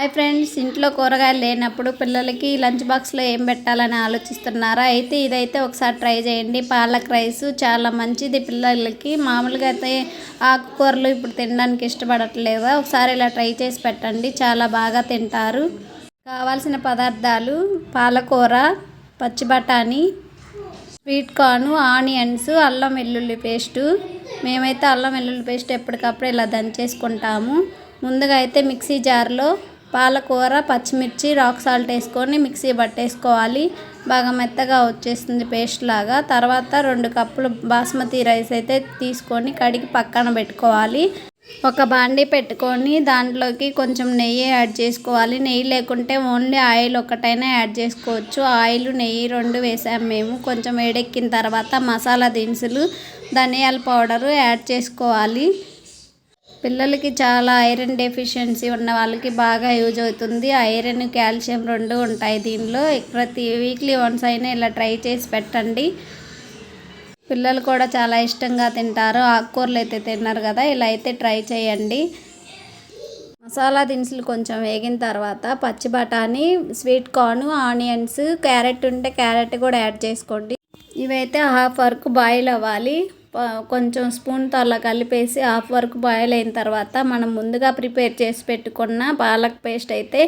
Hi friends ఇంట్లో కూరగాయలు లేనప్పుడు పిల్లలకి లంచ్ బాక్స్లో ఏం పెట్టాలని ఆలోచిస్తున్నారా? అయితే ఇదైతే ఒకసారి ట్రై చేయండి. పాలక్ రైస్ చాలా మంచిది పిల్లలకి. మామూలుగా అయితే ఆకుకూరలు ఇప్పుడు తినడానికి ఇష్టపడట్లేదా? ఒకసారి ఇలా ట్రై చేసి పెట్టండి. చాలా బాగా తింటారు. కావాల్సిన పదార్థాలు పాలకూర పచ్చి బఠానీ స్వీట్ కార్న్ ఆనియన్స్ అల్లం వెల్లుల్లి పేస్టు. మేమైతే అల్లం వెల్లుల్లి పేస్ట్ ఎప్పటికప్పుడు ఇలా దంచేసుకుంటాము. ముందుగా అయితే మిక్సీ జార్లో పాలకూర పచ్చిమిర్చి రాక్ సాల్ట్ వేసుకొని మిక్సీ పట్టేసుకోవాలి. బాగా మెత్తగా వచ్చేస్తుంది పేస్ట్ లాగా. తర్వాత రెండు కప్పులు బాస్మతి రైస్ అయితే తీసుకొని కడిగి పక్కన పెట్టుకోవాలి. ఒక బాండీ పెట్టుకొని దాంట్లోకి కొంచెం నెయ్యి యాడ్ చేసుకోవాలి. నెయ్యి లేకుంటే ఓన్లీ ఆయిల్ ఒకటైనా యాడ్ చేసుకోవచ్చు. ఆయిల్ నెయ్యి రెండు వేసాము మేము. కొంచెం వేడెక్కిన తర్వాత మసాలా దినుసులు ధనియాల పౌడరు యాడ్ చేసుకోవాలి. పిల్లలకి చాలా ఐరన్ డెఫిషియన్సీ ఉన్న వాళ్ళకి బాగా యూజ్ అవుతుంది. ఐరన్ కాల్షియం రెండు ఉంటాయి దీనిలో. ప్రతి వీక్లీ వన్స్ అయినా ఇలా ట్రై చేసి పెట్టండి. పిల్లలు కూడా చాలా ఇష్టంగా తింటారు. ఆకుకూరలు అయితే తిన్నారు కదా ఇలా అయితే ట్రై చేయండి. మసాలా దినుసులు కొంచెం వేగిన తర్వాత పచ్చి బఠానీ స్వీట్ కార్న్ ఆనియన్స్ క్యారెట్ ఉంటే క్యారెట్ కూడా యాడ్ చేసుకోండి. ఇవైతే హాఫ్ వరకు బాయిల్ అవ్వాలి. కొంచెం స్పూన్తో అలా కలిపేసి హాఫ్ వరకు బాయిల్ అయిన తర్వాత మనం ముందుగా ప్రిపేర్ చేసి పెట్టుకున్న పాలక్ పేస్ట్ అయితే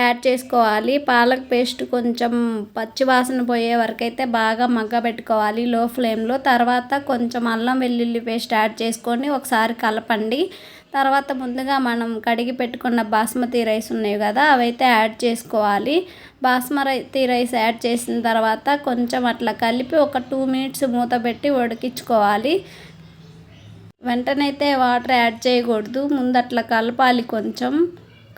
యాడ్ చేసుకోవాలి. పాలక్ పేస్ట్ కొంచెం పచ్చి వాసన పోయే వరకు అయితే బాగా మగ్గబెట్టుకోవాలి లో ఫ్లేమ్లో. తర్వాత కొంచెం అల్లం వెల్లుల్లి పేస్ట్ యాడ్ చేసుకొని ఒకసారి కలపండి. తర్వాత ముందుగా మనం కడిగి పెట్టుకున్న బాస్మతి రైస్ ఉన్నాయి కదా అవైతే యాడ్ చేసుకోవాలి. బాస్మతి రైస్ యాడ్ చేసిన తర్వాత కొంచెం అట్లా కలిపి ఒక టూ మినిట్స్ మూత పెట్టి ఉడికించుకోవాలి. వెంటనైతే వాటర్ యాడ్ చేయకూడదు. ముందు అట్లా కలపాలి కొంచెం.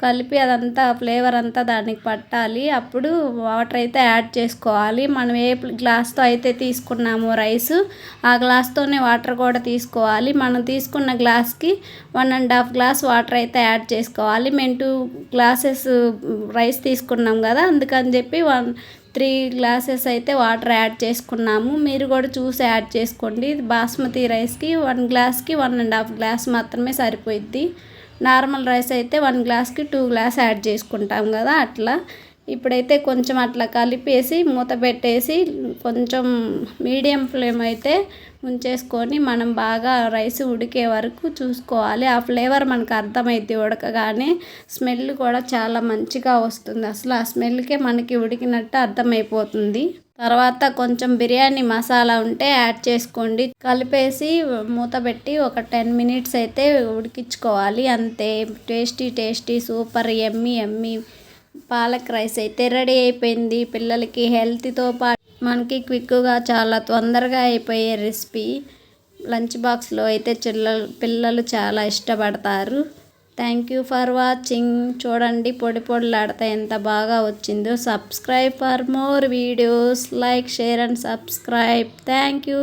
కలిపి అదంతా ఫ్లేవర్ అంతా దానికి పట్టాలి. అప్పుడు వాటర్ అయితే యాడ్ చేసుకోవాలి. మనం ఏ గ్లాస్తో అయితే తీసుకున్నామో రైస్ ఆ గ్లాస్తోనే వాటర్ కూడా తీసుకోవాలి. మనం తీసుకున్న గ్లాస్కి one and half glass water అయితే యాడ్ చేసుకోవాలి. మేము టూ గ్లాసెస్ రైస్ తీసుకున్నాం కదా అందుకని చెప్పి వన్ త్రీ గ్లాసెస్ అయితే వాటర్ యాడ్ చేసుకున్నాము. మీరు కూడా చూసి యాడ్ చేసుకోండి. బాస్మతి రైస్కి వన్ గ్లాస్కి వన్ అండ్ హాఫ్ గ్లాస్ మాత్రమే సరిపోయిద్ది. నార్మల్ రైస్ అయితే వన్ గ్లాస్కి టూ గ్లాస్ యాడ్ చేసుకుంటాం కదా అట్లా. ఇప్పుడైతే కొంచెం అట్లా కలిపేసి మూత పెట్టేసి కొంచెం మీడియం ఫ్లేమ్ అయితే ఉంచేసుకొని మనం బాగా రైస్ ఉడికే వరకు చూసుకోవాలి. ఆ ఫ్లేవర్ మనకు అర్థమైద్ది ఉడకగానే స్మెల్ కూడా చాలా మంచిగా వస్తుంది. అసలు ఆ స్మెల్కే మనకి ఉడికినట్టు అర్థమైపోతుంది. తర్వాత కొంచెం బిర్యానీ మసాలా ఉంటే యాడ్ చేసుకోండి. కలిపేసి మూత పెట్టి ఒక టెన్ మినిట్స్ అయితే ఉడికించుకోవాలి. అంతే. టేస్టీ టేస్టీ సూపర్ ఎమ్మి ఎమ్మి. పాలక్ రైస్ అయితే రెడీ అయిపోయింది. పిల్లలకి హెల్త్తో పాటు మనకి క్విక్గా చాలా తొందరగా అయిపోయే రెసిపీ. లంచ్ బాక్స్లో అయితే చిల్లలు పిల్లలు చాలా ఇష్టపడతారు. థ్యాంక్ యూ ఫర్ వాచింగ్ చూడండి పొడి పొడిలాడితే ఎంత బాగా వచ్చిందో. Subscribe for more videos like share and subscribe thank you